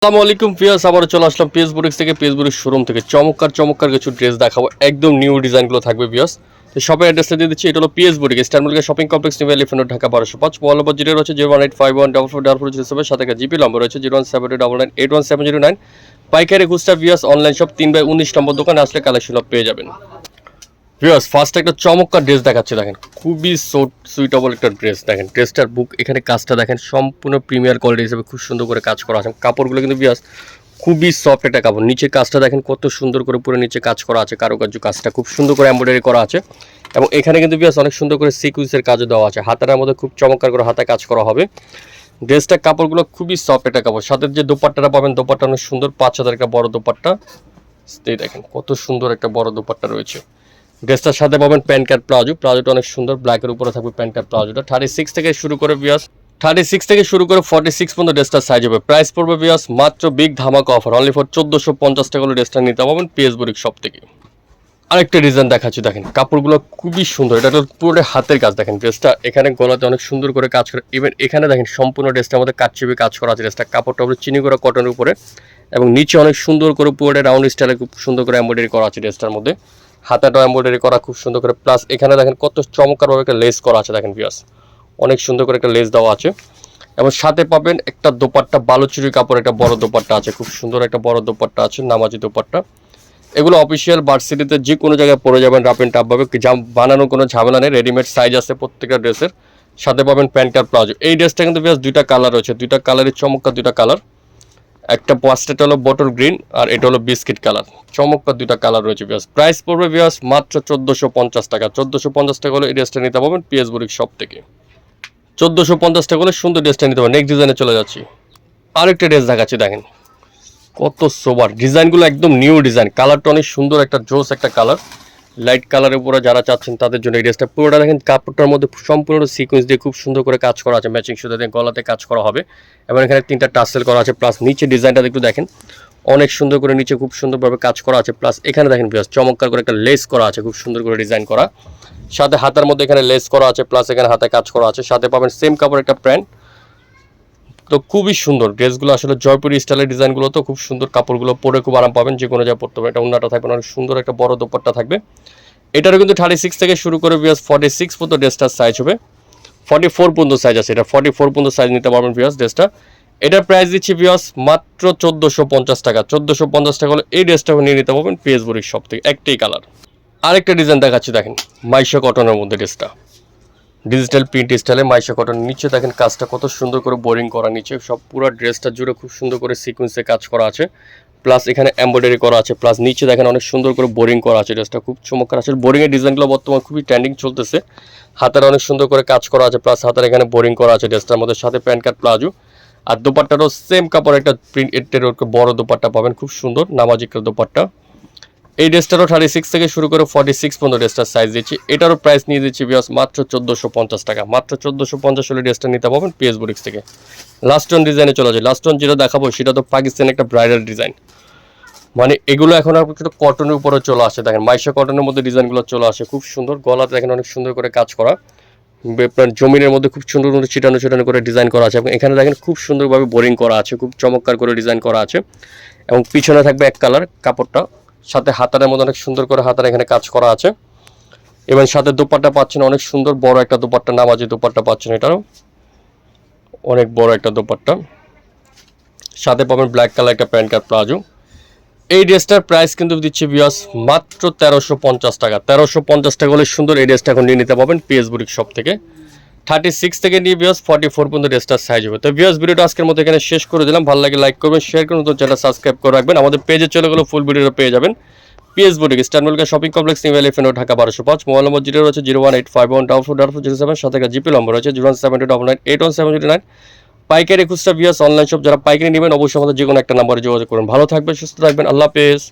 আসসালামু আলাইকুম পিয়াস আবার চলে আসলাম পিএস বুরিক্স থেকে। পিএস বুরিক্স শোরুম থেকে। চমৎকার চমৎকার কিছু ড্রেস দেখাবো। একদম নিউ ডিজাইনগুলো থাকবে পিয়াস তো শপের অ্যাড্রেসটা দিয়ে দিচ্ছি, এটা হলো PS বুরিক স্টারমুলকে shopping complex new elephant Dhaka, বারোশো পাঁচ। মোবাইল নম্বর জিরো রয়েছে zero one eight five one double four double four zero seven সাথে জিপি নম্বর রয়েছে zero one seven double nine eight one seven zero nine পাইকারি গুস্টা ভিয়াস online shop তিন by উনিশ নম্বর দোকানে আসলে কালেকশন পেয়ে যাবেন। ভিউয়ার্স ফার্স্ট একটা চমৎকার ড্রেস দেখাচ্ছে, দেখেন। খুবই সুইটেবল একটা ড্রেস দেখেন। ড্রেসটার বুক এখানে কাজটা দেখেন, সম্পূর্ণ প্রিমিয়ার কোয়ালিটি হিসেবে খুব সুন্দর করে কাজ করা আছে। কাপড়গুলো কিন্তু ভিউয়ার্স খুবই সফট একটা কাপড়। নিচে কাজটা দেখেন, কত সুন্দর করে পুরো নিচে কাজ করা আছে, কারুকার্য কাজটা খুব সুন্দর করে এমব্রয়ডারি করা আছে। এবং এখানে কিন্তু ভিউয়ার্স অনেক সুন্দর করে সিকুইন্সের কাজও দেওয়া আছে। হাতার মধ্যে খুব চমৎকার করে হাতে কাজ করা হবে। ড্রেসটার কাপড়গুলো খুবই সফট একটা কাপড়। সাথে যে দোপাট্টাটা পাবেন, দোপাট্টা অনেক সুন্দর, পাঁচ হাজার একটা বড় দোপাট্টা। দেখেন, কত সুন্দর একটা বড় দোপাট্টা রয়েছে। ড্রেসটার সাথে পাবেন প্যান্ট কার্ড প্লাজো। প্লাজোটা অনেক সুন্দর ব্ল্যাকের উপরে থাকবে প্যান্ট কার্ড প্লাজোটা। থার্টি সিক্স থেকে শুরু করে বিয়াস থার্টি সিক্স থেকে শুরু করে ফর্টি সিক্স পর্যন্ত ড্রেসটার সাইজ হবে। প্রাইস পড়বে বিয়াস মাত্র বিগ ধামাকা অফার অনলি ফর চোদ্দোশো পঞ্চাশ টাকা ড্রেসটা নিতে পারবেন পিএস শপ থেকে। আরেকটা ডিজাইন দেখাচ্ছি, দেখেন। কাপড়গুলো খুবই সুন্দর। এটা তো পুরো হাতের কাজ, দেখেন। ড্রেসটা এখানে গলাতে অনেক সুন্দর করে কাজ করে। ইভেন এখানে দেখেন, সম্পূর্ণ ড্রেসটার মধ্যে কাজ চিপে কাজ করা আছে। ড্রেসটা কাপড়টা হলো চিনি করা কটনের উপরে। এবং নিচে অনেক সুন্দর করে পুরোটা রাউন্ড স্টাইলে খুব সুন্দর করে এমব্রয়ডারি করা আছে ড্রেসটার মধ্যে। হাতাটাও এমব্রয়ডারি করা খুব সুন্দর করে। প্লাস এখানে দেখেন কত চমৎকারভাবে একটা লেস করা আছে দেখেন বিয়াস অনেক সুন্দর করে একটা লেস দেওয়া আছে। এবং সাথে পাবেন একটা দোপাট্টা, বালুচুরি কাপড় একটা বড় দোপাট্টা আছে। খুব সুন্দর একটা বড় দোপাট্টা আছে, নামাজি দোপাট্টা। এগুলো অফিসিয়াল ভার্সিটিতে যে কোনো জায়গায় পরে যাবেন রাপ অ্যান্ড টাপভাবে বানানোর কোনো ঝামেলা নেই রেডিমেড সাইজ আছে প্রত্যেকটা ড্রেসের সাথে পাবেন প্যান্ট কার্ড প্লাজো। এই ড্রেসটা কিন্তু বেশ দুইটা কালার রয়েছে। দুইটা কালারের চমৎকার দুইটা কালার একটা পাঁচটা হলো বটল গ্রিন আর এটা হলো বিস্কিট কালার। চমৎকার দুইটা কালার রয়েছে বিয়াস প্রাইস পড়বে বিয়াস মাত্র চোদ্দোশো পঞ্চাশ টাকা। চোদ্দোশো পঞ্চাশ টাকা হলে এই ড্রেসটা নিতে পারবেন পিএস বুরিক শপ থেকে। চোদ্দোশো পঞ্চাশ টাকা হলে সুন্দর ড্রেসটা নিতে পারবেন। নেক্সট ডিজাইনে চলে যাচ্ছি। আরেকটা ড্রেস দেখাচ্ছি, দেখেন। কত সোবার ডিজাইনগুলো একদম নিউ ডিজাইন কালারটা অনেক সুন্দর, একটা জোস একটা কালার লাইট কালারের উপরে যারা চাচ্ছেন তাদের জন্য এই ড্রেসটা। পুরোটা দেখেন কাপড়টার মধ্যে সম্পূর্ণ সিকোয়েন্স দিয়ে খুব সুন্দর করে কাজ করা আছে ম্যাচিং সুতা দিয়ে গলাতে কাজ করা হবে। এবং এখানে তিনটা টাসেল করা আছে প্লাস নিচে ডিজাইনটা একটু দেখেন। অনেক সুন্দর করে নিচে খুব সুন্দরভাবে কাজ করা আছে প্লাস এখানে দেখেন বিয়াস চমৎকার করে একটা লেস করা আছে, খুব সুন্দর করে ডিজাইন করা। সাথে হাতের মধ্যে এখানে লেস করা আছে প্লাস এখানে হাতে কাজ করা আছে। সাথে পাবেন সেম কাপড় একটা প্যান্ট। তো খুবই সুন্দর। ড্রেসগুলো আসলে জয়পুরি স্টাইলের ডিজাইনগুলো তো খুব সুন্দর কাপড়গুলো পরে খুব আরাম পাবেন যে কোনো জায়গায় পড়তে পারবেন এটা উন্নাটা থাকবে অনেক সুন্দর একটা বড় দোপাট্টা থাকবে। এটারও কিন্তু থার্টি সিক্স থেকে শুরু করে বিয়াস ফর্টি সিক্স পর্যন্ত ড্রেসটার সাইজ হবে। ফর্টি ফোর পর্যন্ত সাইজ আছে, এটা ফর্টি ফোর পর্যন্ত সাইজ নিতে পারবেন বিয়াস ড্রেসটা। এটার প্রাইস দিচ্ছি বিয়াস মাত্র চোদ্দোশো পঞ্চাশ টাকা। চোদ্দোশো পঞ্চাশ টাকা হলে এই ড্রেসটা নিয়ে নিতে পারবেন পিএস বুড়ির সব থেকে, একটাই কালার আরেকটা ডিজাইন দেখাচ্ছি, দেখেন মাইশো কটনের মধ্যে ড্রেসটা। ডিজিটাল প্রিন্ট স্টাইলে মাইশা কটন নিচে দেখেন কাজটা কত সুন্দর করে বোরিং করা নিচে সব পুরো ড্রেসটা জুড়ে খুব সুন্দর করে সিকুয়েন্সে কাজ করা আছে। প্লাস এখানে এমব্রয়ডারি করা আছে। প্লাস নিচে দেখেন অনেক সুন্দর করে বোরিং করা আছে। ড্রেসটা খুব চমৎকার। আছে বোরিংয়ের ডিজাইনগুলো বর্তমানে খুবই ট্রেন্ডিং চলতেছে। হাতের অনেক সুন্দর করে কাজ করা আছে। প্লাস হাতের এখানে বোরিং করা আছে ড্রেসটার মধ্যে। সাথে প্যান্ট কার্ড প্লাজো। আর দোপাট্টারও সেম কাপড় একটা প্রিন্ট এর বড় দোপাট্টা পাবেন। খুব সুন্দর নামাজিকের দোপাট্টা। এই ড্রেসটারও থার্টি সিক্স থেকে শুরু করে ফর্টি সিক্স পর্যন্ত ড্রেসটার সাইজ দিচ্ছি। এটারও প্রাইস নিয়ে দিচ্ছি বিয়াস মাত্র চোদ্দোশো পঞ্চাশ টাকা। মাত্র চোদ্দোশো পঞ্চাশ হলে ড্রেসটা নিতে পারবেন পিএস বুরিক্স থেকে। লাস্ট অন ডিজাইনে চলে যায় লাস্ট অন যেটা দেখাবো, সেটা তো পাকিস্তানের একটা ব্রাইডাল ডিজাইন মানে এগুলো এখন আর কিন্তু কটনের উপরে চলে আসে দেখেন। মাইশা কটনের মধ্যে ডিজাইনগুলো চলে আসে। খুব সুন্দর গলাতে দেখেন অনেক সুন্দর করে কাজ করা। আপনার জমিনের মধ্যে খুব সুন্দর সুন্দর ছিটানো ছিটানো করে ডিজাইন করা আছে এবং এখানে দেখেন খুব সুন্দরভাবে বোরিং করা আছে। খুব চমৎকার করে ডিজাইন করা আছে। এবং পিছনে থাকবে এক কালার কাপড়টা সাথে হাতারের মধ্যে অনেক সুন্দর করে হাতার এখানে কাজ করা আছে। এবং সাথে দোপাট্টা পাচ্ছেন অনেক সুন্দর বড় একটা দোপাট্টা, নামাজি দোপাট্টা পাচ্ছেন এটারও। অনেক বড় একটা দোপাট্টা। সাথে পাবেন ব্ল্যাক কালার একটা প্যান্ট কার্ড প্লাজো। এই ড্রেসটার প্রাইস কিন্তু দিচ্ছে বিয়াস মাত্র তেরোশো পঞ্চাশ টাকা। তেরোশো পঞ্চাশ টাকা হলে সুন্দর এই ড্রেসটা এখন নিয়ে নিতে পারবেন পিএস বুরিক শপ থেকে। থার্টি সিক্স থেকে নিয়ে বিয়াস ফর্টি ফোর পর্যন্ত ড্রেসটার সাইজ হবে। তো বিয়াস ভিডিওটা আজকের মতো এখানে শেষ করে দিলাম। ভালো লাগে লাইক করবেন শেয়ার করুন তো চ্যানেল সাবস্ক্রাইব করে রাখবেন। আমাদের পেজে চলে গেলে ফুল ভিডিও পেয়ে যাবেন। PS boutique স্টারমেলকা shopping complex new elephant Dhaka বারোশো পাঁচ। মোবাইল নম্বর জিরো রয়েছে zero one eight five one double four double four zero seven সাথে জিপি নম্বর রয়েছে zero one seven two double nine eight one seven zero nine পাইকারি খুচরা বিয়াস online shop যারা পাইকারি নেবেন, অবশ্যই আমাদের যে কোনো একটা নাম্বারে যোগাযোগ করুন। ভালো থাকবেন, সুস্থ থাকবেন। আল্লাহ হাফেজ।